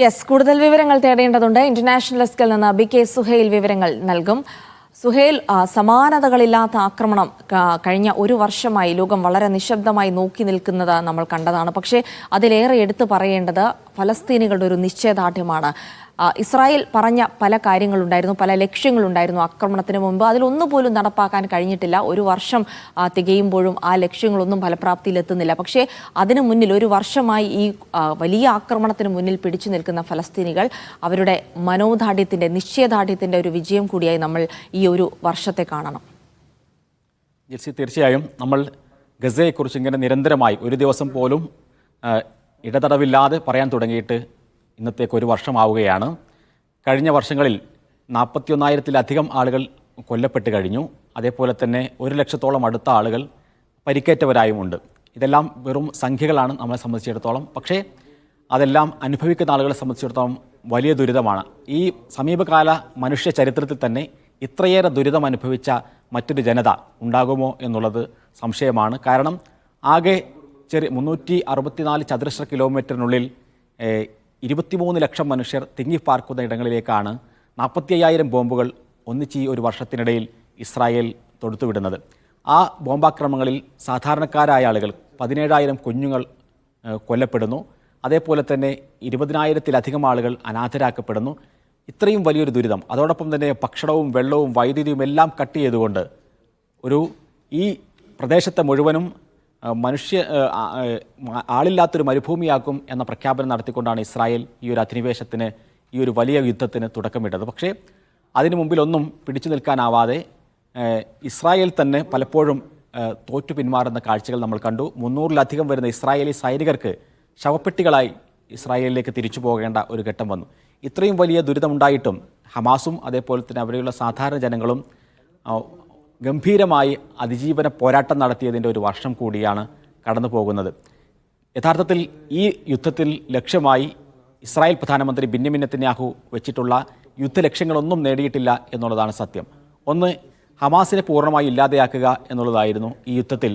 Yes കൂടുതൽ വിവരങ്ങൾ തേടേണ്ടതുണ്ട്. International ഡെസ്കിൽ നിന്ന് ബി കെ സുഹൈൽ വിവരങ്ങൾ നൽകും. സുഹേൽ സമാനതകളില്ലാത്ത ആക്രമണം കഴിഞ്ഞ ഒരു വർഷമായി ലോകം വളരെ നിശബ്ദമായി നോക്കി നിൽക്കുന്നത് നമ്മൾ കണ്ടതാണ്. പക്ഷേ അതിലേറെ എടുത്തു പറയേണ്ടത് ഫലസ്തീനികളുടെ ഒരു നിശ്ചയദാർഢ്യമാണ്. ഇസ്രായേൽ പറഞ്ഞ പല കാര്യങ്ങളുണ്ടായിരുന്നു പല ലക്ഷ്യങ്ങളുണ്ടായിരുന്നു ആക്രമണത്തിന് മുമ്പ്. അതിലൊന്നുപോലും നടപ്പാക്കാൻ കഴിഞ്ഞിട്ടില്ല. ഒരു വർഷം തികയുമ്പോഴും ആ ലക്ഷ്യങ്ങളൊന്നും ഫലപ്രാപ്തിയിലെത്തുന്നില്ല. പക്ഷേ അതിനു മുന്നിൽ ഒരു വർഷമായി ഈ വലിയ ആക്രമണത്തിന് മുന്നിൽ പിടിച്ചു നിൽക്കുന്ന ഫലസ്തീനികൾ അവരുടെ മനോദാഢ്യത്തിന്റെ നിശ്ചയദാർഢ്യത്തിന്റെ ഒരു വിജയം കൂടിയായി നമ്മൾ ഈ ഒരു വർഷത്തെ കാണണം. തീർച്ചയായും നമ്മൾ ഗസയെക്കുറിച്ച് ഇങ്ങനെ നിരന്തരമായി ഒരു ദിവസം പോലും ഇടതടവില്ലാതെ പറയാൻ തുടങ്ങിയിട്ട് ഇന്നത്തേക്ക് ഒരു വർഷമാവുകയാണ്. കഴിഞ്ഞ വർഷങ്ങളിൽ നാൽപ്പത്തിയൊന്നായിരത്തിലധികം ആളുകൾ കൊല്ലപ്പെട്ട് കഴിഞ്ഞു. അതേപോലെ തന്നെ ഒരു ലക്ഷത്തോളം അടുത്ത ആളുകൾ പരിക്കേറ്റവരായുമുണ്ട്. ഇതെല്ലാം വെറും സംഖ്യകളാണ് നമ്മളെ സംബന്ധിച്ചിടത്തോളം. പക്ഷേ അതെല്ലാം അനുഭവിക്കുന്ന ആളുകളെ സംബന്ധിച്ചിടത്തോളം വലിയ ദുരിതമാണ്. ഈ സമീപകാല മനുഷ്യ ചരിത്രത്തിൽ തന്നെ ഇത്രയേറെ ദുരിതം അനുഭവിച്ച മറ്റൊരു ജനത ഉണ്ടാകുമോ എന്നുള്ളത് സംശയമാണ്. കാരണം ആകെ ചെറിയ മുന്നൂറ്റി അറുപത്തിനാല് ചതുരശ്ര കിലോമീറ്ററിനുള്ളിൽ ഇരുപത്തിമൂന്ന് ലക്ഷം മനുഷ്യർ തിങ്ങിപ്പാർക്കുന്ന ഇടങ്ങളിലേക്കാണ് നാൽപ്പത്തി അയ്യായിരം ബോംബുകൾ ഒന്നിച്ച് ഈ ഒരു വർഷത്തിനിടയിൽ ഇസ്രായേൽ തൊടുത്തുവിടുന്നത്. ആ ബോംബാക്രമണങ്ങളിൽ സാധാരണക്കാരായ ആളുകൾ പതിനേഴായിരം കുഞ്ഞുങ്ങൾ കൊല്ലപ്പെടുന്നു. അതേപോലെ തന്നെ ഇരുപതിനായിരത്തിലധികം ആളുകൾ അനാഥരാക്കപ്പെടുന്നു. ഇത്രയും വലിയൊരു ദുരിതം അതോടൊപ്പം തന്നെ ഭക്ഷണവും വെള്ളവും വൈദ്യുതിയും എല്ലാം കട്ട് ചെയ്തുകൊണ്ട് ഒരു ഈ പ്രദേശത്തെ മുഴുവനും മനുഷ്യ ആളില്ലാത്തൊരു മരുഭൂമിയാക്കും എന്ന പ്രഖ്യാപനം നടത്തിക്കൊണ്ടാണ് ഇസ്രായേൽ ഈ ഒരു അധിനിവേശത്തിന് ഈ ഒരു വലിയ യുദ്ധത്തിന് തുടക്കമിട്ടത്. പക്ഷേ അതിനു മുമ്പിലൊന്നും പിടിച്ചു നിൽക്കാനാവാതെ ഇസ്രായേൽ തന്നെ പലപ്പോഴും തോറ്റു പിന്മാറുന്ന കാഴ്ചകൾ നമ്മൾ കണ്ടു. മുന്നൂറിലധികം വരുന്ന ഇസ്രായേലി സൈനികർക്ക് ശവപ്പെട്ടികളായി ഇസ്രായേലിലേക്ക് തിരിച്ചു പോകേണ്ട ഒരു ഘട്ടം വന്നു. ഇത്രയും വലിയ ദുരിതമുണ്ടായിട്ടും ഹമാസും അതേപോലെ തന്നെ അവിടെയുള്ള സാധാരണ ജനങ്ങളും ഗംഭീരമായി അതിജീവന പോരാട്ടം നടത്തിയതിന്റെ ഒരു വർഷം കൂടിയാണ് കടന്നു പോകുന്നത്. യഥാർത്ഥത്തിൽ ഈ യുദ്ധത്തിൽ ലക്ഷ്യമായി ഇസ്രായേൽ പ്രധാനമന്ത്രി ബിന്യമിൻ നെത്തന്യാഹു വെച്ചിട്ടുള്ള യുദ്ധലക്ഷ്യങ്ങളൊന്നും നേടിയിട്ടില്ല എന്നുള്ളതാണ് സത്യം. ഒന്ന് ഹമാസിനെ പൂർണമായി ഇല്ലാതെയാക്കുക എന്നുള്ളതായിരുന്നു ഈ യുദ്ധത്തിൽ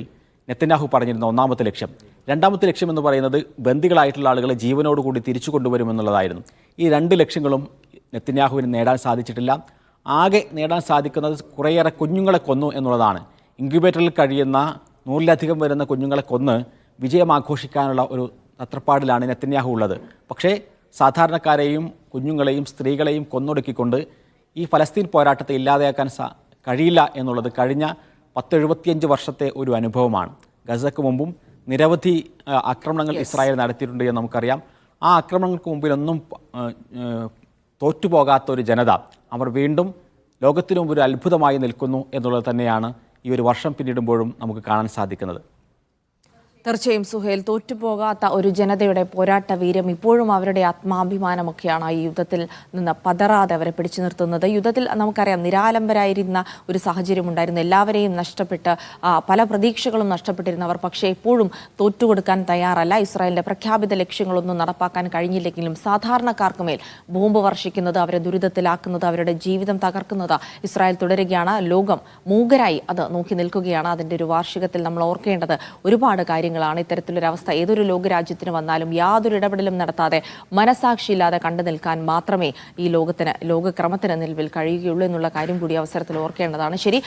നെത്തന്യാഹു പറഞ്ഞിരുന്ന ഒന്നാമത്തെ ലക്ഷ്യം. രണ്ടാമത്തെ ലക്ഷ്യം എന്ന് പറയുന്നത് ബന്ദികളായിട്ടുള്ള ആളുകളെ ജീവനോടുകൂടി തിരിച്ചു കൊണ്ടുവരുമെന്നുള്ളതായിരുന്നു ഈ രണ്ട് ലക്ഷ്യങ്ങളും നെത്തന്യാഹുവിന് നേടാൻ സാധിച്ചിട്ടില്ല. ആകെ നേടാൻ സാധിക്കുന്നത് കുറേയേറെ കുഞ്ഞുങ്ങളെ കൊന്നു എന്നുള്ളതാണ്. ഇൻക്യുബേറ്ററിൽ കഴിയുന്ന നൂറിലധികം വരുന്ന കുഞ്ഞുങ്ങളെ കൊന്ന് വിജയം ആഘോഷിക്കാനുള്ള ഒരു തത്രപ്പാടിലാണ് നെത്തന്യാഹു ഉള്ളത്. പക്ഷേ സാധാരണക്കാരെയും കുഞ്ഞുങ്ങളെയും സ്ത്രീകളെയും കൊന്നൊടുക്കിക്കൊണ്ട് ഈ ഫലസ്തീൻ പോരാട്ടത്തെ ഇല്ലാതെയാക്കാൻ സാ കഴിയില്ല എന്നുള്ളത് കഴിഞ്ഞ പത്തെഴുപത്തിയഞ്ച് വർഷത്തെ ഒരു അനുഭവമാണ്. ഗസക്ക് മുമ്പും നിരവധി ആക്രമണങ്ങൾ ഇസ്രായേൽ നടത്തിയിട്ടുണ്ട് എന്ന് നമുക്കറിയാം. ആ ആക്രമണങ്ങൾക്ക് മുമ്പിലൊന്നും തോറ്റുപോകാത്ത ഒരു ജനത അവർ വീണ്ടും ലോകത്തിനു ഒരു അത്ഭുതമായി നിൽക്കുന്നു എന്നുള്ളത് തന്നെയാണ് ഈ ഒരു വർഷം പിന്നിടുമ്പോഴും നമുക്ക് കാണാൻ സാധിക്കുന്നത്. തീർച്ചയായും സുഹേൽ തോറ്റുപോകാത്ത ഒരു ജനതയുടെ പോരാട്ട വീരം ഇപ്പോഴും അവരുടെ ആത്മാഭിമാനമൊക്കെയാണ് ഈ യുദ്ധത്തിൽ നിന്ന് പതറാതെ അവരെ പിടിച്ചു നിർത്തുന്നത്. യുദ്ധത്തിൽ നമുക്കറിയാം നിരാലംബരായിരുന്ന ഒരു സാഹചര്യം ഉണ്ടായിരുന്നു. എല്ലാവരെയും നഷ്ടപ്പെട്ട് പല പ്രതീക്ഷകളും നഷ്ടപ്പെട്ടിരുന്നവർ പക്ഷേ ഇപ്പോഴും തോറ്റുകൊടുക്കാൻ തയ്യാറല്ല. ഇസ്രായേലിന്റെ പ്രഖ്യാപിത ലക്ഷ്യങ്ങളൊന്നും നടപ്പാക്കാൻ കഴിഞ്ഞില്ലെങ്കിലും സാധാരണക്കാർക്ക് മേൽ ബോംബ് വർഷിക്കുന്നത് അവരെ ദുരിതത്തിലാക്കുന്നത് അവരുടെ ജീവിതം തകർക്കുന്നത് ഇസ്രായേൽ തുടരുകയാണ്. ലോകം മൂകരായി അത് നോക്കി നിൽക്കുകയാണ്. അതിന്റെ ഒരു വാർഷികത്തിൽ നമ്മൾ ഓർക്കേണ്ടത് ഒരുപാട് കാര്യങ്ങളാണ് ഇത്തരത്തിലൊരവസ്ഥ. ഏതൊരു ലോകരാജ്യത്തിന് വന്നാലും യാതൊരു ഇടപെടലും നടത്താതെ മനസാക്ഷിയില്ലാതെ കണ്ടു നിൽക്കാൻ മാത്രമേ ഈ ലോകത്തിന് ലോകക്രമത്തിന് നിലവിൽ കഴിയുകയുള്ളൂ എന്നുള്ള കാര്യം കൂടി അവസരത്തിൽ ഓർക്കേണ്ടതാണ്. ശരി